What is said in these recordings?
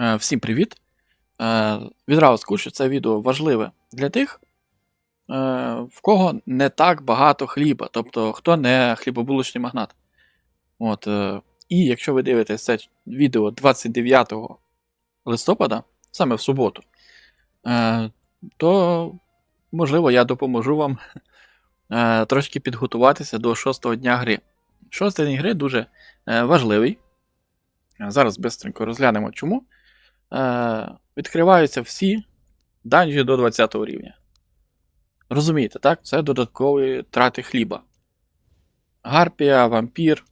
Е, Всім привіт! Е, Відразу скажу, що це відео важливе для тих, е, в кого не так багато хліба, тобто хто не хлібобулочний магнат. От, І якщо ви дивитесь це відео 29 листопада, саме в суботу, то можливо я допоможу вам трошки підготуватися до шостого дня гри. Шостий день гри дуже важливий. Зараз швидко розглянемо чому. Е, Відкриваються всі данжі до 20 рівня. Розумієте, так? Це додаткові трати хліба. Гарпія, вампір,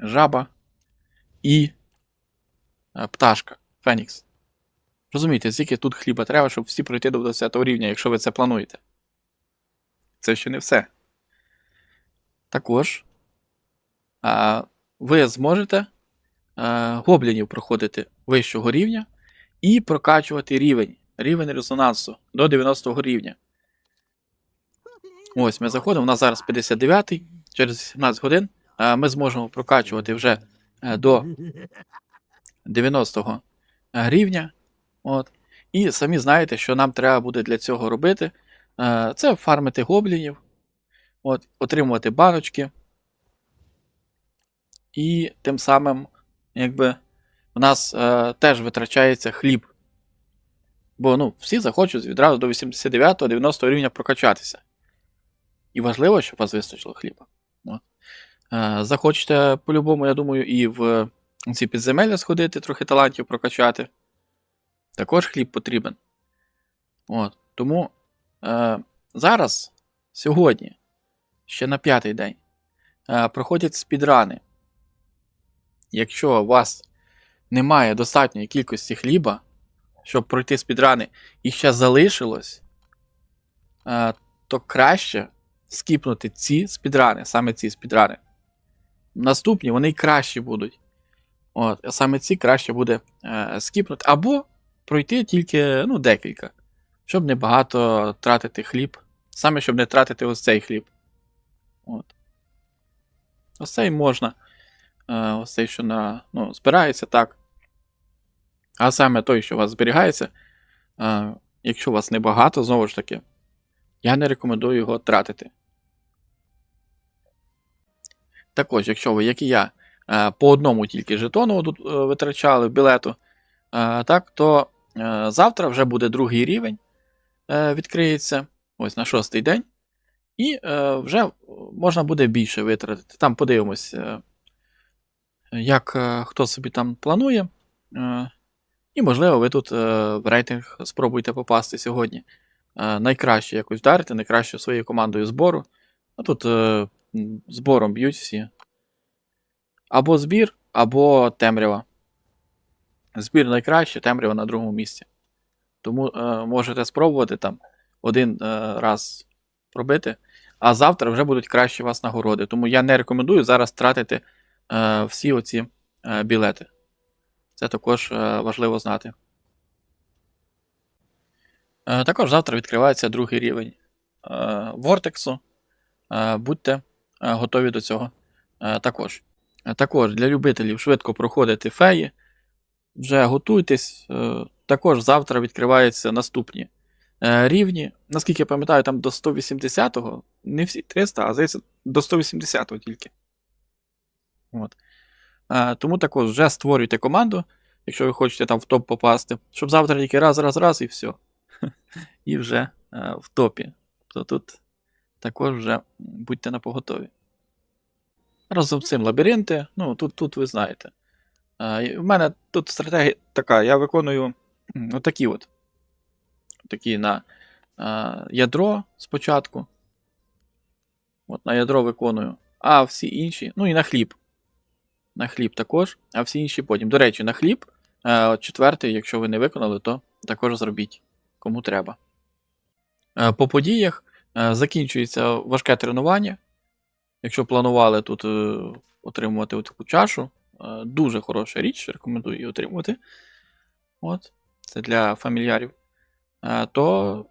жаба і е, пташка Фенікс. Розумієте, скільки тут хліба треба, щоб всі пройти до 20 рівня, якщо ви це плануєте. Це ще не все. Також а, ви зможете гоблінів проходити вищого рівня і прокачувати рівень, рівень резонансу до 90 рівня. Ось ми заходимо, у нас зараз 59-й, через 17 годин ми зможемо прокачувати вже е, до 90 рівня. От. І самі знаєте, що нам треба буде для цього робити. Е, Це фармити гоблінів, от, отримувати баночки. І тим самим, якби, в нас е, теж витрачається хліб. Бо ну, всі захочуть відразу до 89-90 рівня прокачатися. І важливо, щоб вас вистачило хліба. Е, захочете, по-любому, я думаю, і в ці підземелля сходити, трохи талантів прокачати. Також хліб потрібен. От. Тому е, зараз, сьогодні, ще на п'ятий день, е, проходять спідрани. Якщо у вас немає достатньої кількості хліба, щоб пройти спідрани, і ще залишилось, е, то краще скіпнути ці спідрани, саме ці спідрани. Наступні вони кращі будуть. От, саме ці краще буде е, скіпнути. Або пройти тільки ну, декілька, щоб не багато тратити хліб. Саме щоб не тратити ось цей хліб. От. Ось цей можна. Е, ось цей, що на, ну, збирається так. А саме той, що у вас зберігається, е, якщо у вас небагато, знову ж таки, я не рекомендую його тратити. Також, якщо ви, як і я, е, по одному тільки жетону витрачали білету, так, то завтра вже буде другий рівень, відкриється ось на шостий день. І вже можна буде більше витратити. Там подивимось, як е, хто собі там планує. Е, і, можливо, ви тут е, в рейтинг спробуйте попасти сьогодні. Найкраще якось вдарити, найкраще своєю командою збору. А тут збором б'ють всі. Або збір, або темрява. Збір найкраще, темрява на другому місці. Тому можете спробувати там один раз пробити, а завтра вже будуть кращі вас нагороди. Тому я не рекомендую зараз тратити всі оці е, білети. Це також е, важливо знати. Е, також завтра відкривається другий рівень е, Вортексу. Е, будьте е, готові до цього е, також. Е, Також для любителів швидко проходити феї. Вже готуйтесь. Е, Також завтра відкриваються наступні е, рівні. Наскільки я пам'ятаю, там до 180-го, не всі 300, а здається, до 180-го тільки. От. Е, Тому також вже створюйте команду, якщо ви хочете там в топ попасти, щоб завтра тільки раз, раз, раз і все. І вже е, в топі. Тобто тут також вже будьте на поготові. Разом з цим лабіринти, ну тут, тут ви знаєте. І в мене тут стратегія така, я виконую отакі от. Такі на е, ядро спочатку. От на ядро виконую. А всі інші, ну і на хліб. На хліб також, а всі інші потім. До речі, на хліб. е, Четвертий, якщо ви не виконали, то також зробіть кому треба. Е, По подіях е, закінчується важке тренування. Якщо планували тут отримувати таку чашу, дуже хороша річ, рекомендую її отримувати. От, це для фамільярів. То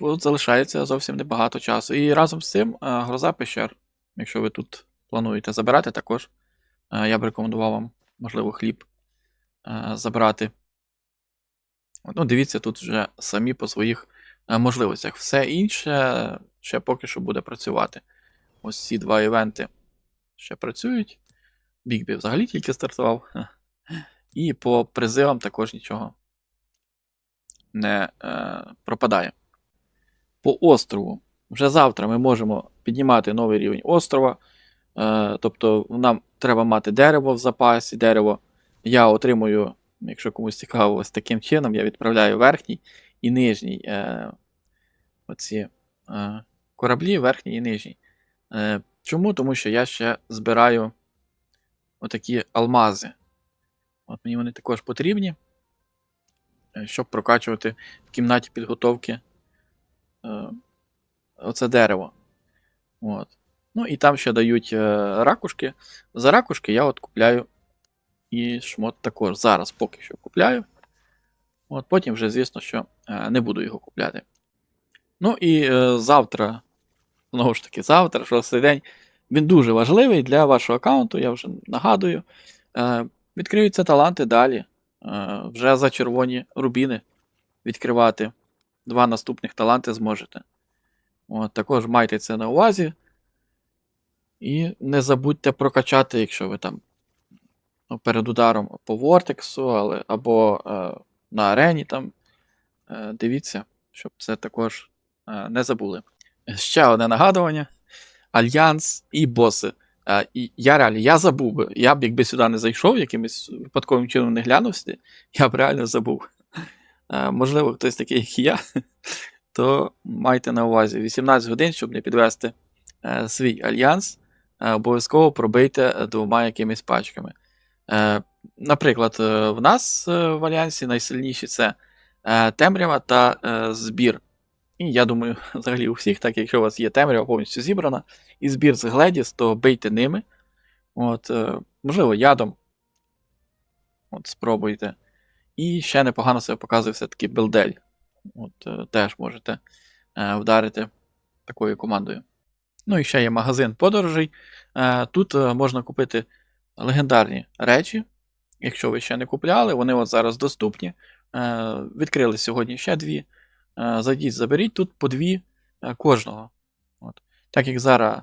от залишається зовсім небагато часу. І разом з цим гроза пещер. Якщо ви тут плануєте забирати, також я б рекомендував вам, можливо, хліб е, забрати. Ну, дивіться, тут вже самі по своїх е, можливостях. Все інше ще поки що буде працювати. Ось ці два івенти ще працюють. Бігбі взагалі тільки стартував. І по призивам також нічого не е, пропадає. По острову. Вже завтра ми можемо піднімати новий рівень острова. Е, тобто нам треба мати дерево в запасі. Дерево я отримую, якщо комусь цікаво, ось таким чином, я відправляю верхній і нижній е, оці е, кораблі, верхній і нижній. Е, чому? Тому що я ще збираю отакі алмази. От мені вони також потрібні, е, щоб прокачувати в кімнаті підготовки е, оце дерево. От. Ну і там ще дають е, ракушки. За ракушки я от купляю і шмот також. Зараз поки що купляю. От Потім вже, звісно, що е, не буду його купляти. Ну і е, завтра, знову ж таки, завтра, шостий день, він дуже важливий для вашого аккаунту, я вже нагадую. Відкриються таланти далі. Вже за червоні рубіни відкривати. Два наступних таланти зможете. От, також майте це на увазі. І не забудьте прокачати, якщо ви там ну, перед ударом по Вортексу, але, або е, на арені там. Е, дивіться, щоб це також е, не забули. Ще одне нагадування: Альянс і боси. Е, і я реально я забув би. Я б, якби сюди не зайшов, якимось випадковим чином не глянув я б реально забув. Е, можливо, хтось такий, як я, то майте на увазі 18 годин, щоб не підвести е, свій альянс, обов'язково пробийте е, двома якимись пачками. Е, наприклад, е, в нас е, в альянсі найсильніші це е, темрява та е, збір. І я думаю, взагалі у всіх, так якщо у вас є темрява повністю зібрана, і збір з Гледіс, то бийте ними. От, е, можливо, ядом. От, спробуйте. І ще непогано себе показує все-таки Белдель. От, е, теж можете е, вдарити такою командою. Ну і ще є магазин подорожей. Е, тут е, можна купити легендарні речі. Якщо ви ще не купляли, вони от зараз доступні. Е, відкрили сьогодні ще дві. Зайдіть, заберіть тут по дві кожного. От. Так як зараз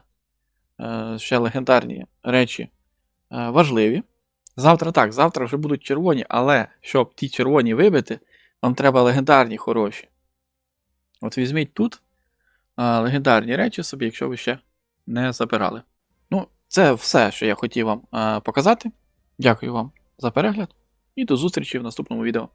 ще легендарні речі важливі. Завтра так, завтра вже будуть червоні, але щоб ті червоні вибити, вам треба легендарні хороші. От візьміть тут легендарні речі собі, якщо ви ще не забирали. Ну, це все, що я хотів вам показати. Дякую вам за перегляд і до зустрічі в наступному відео.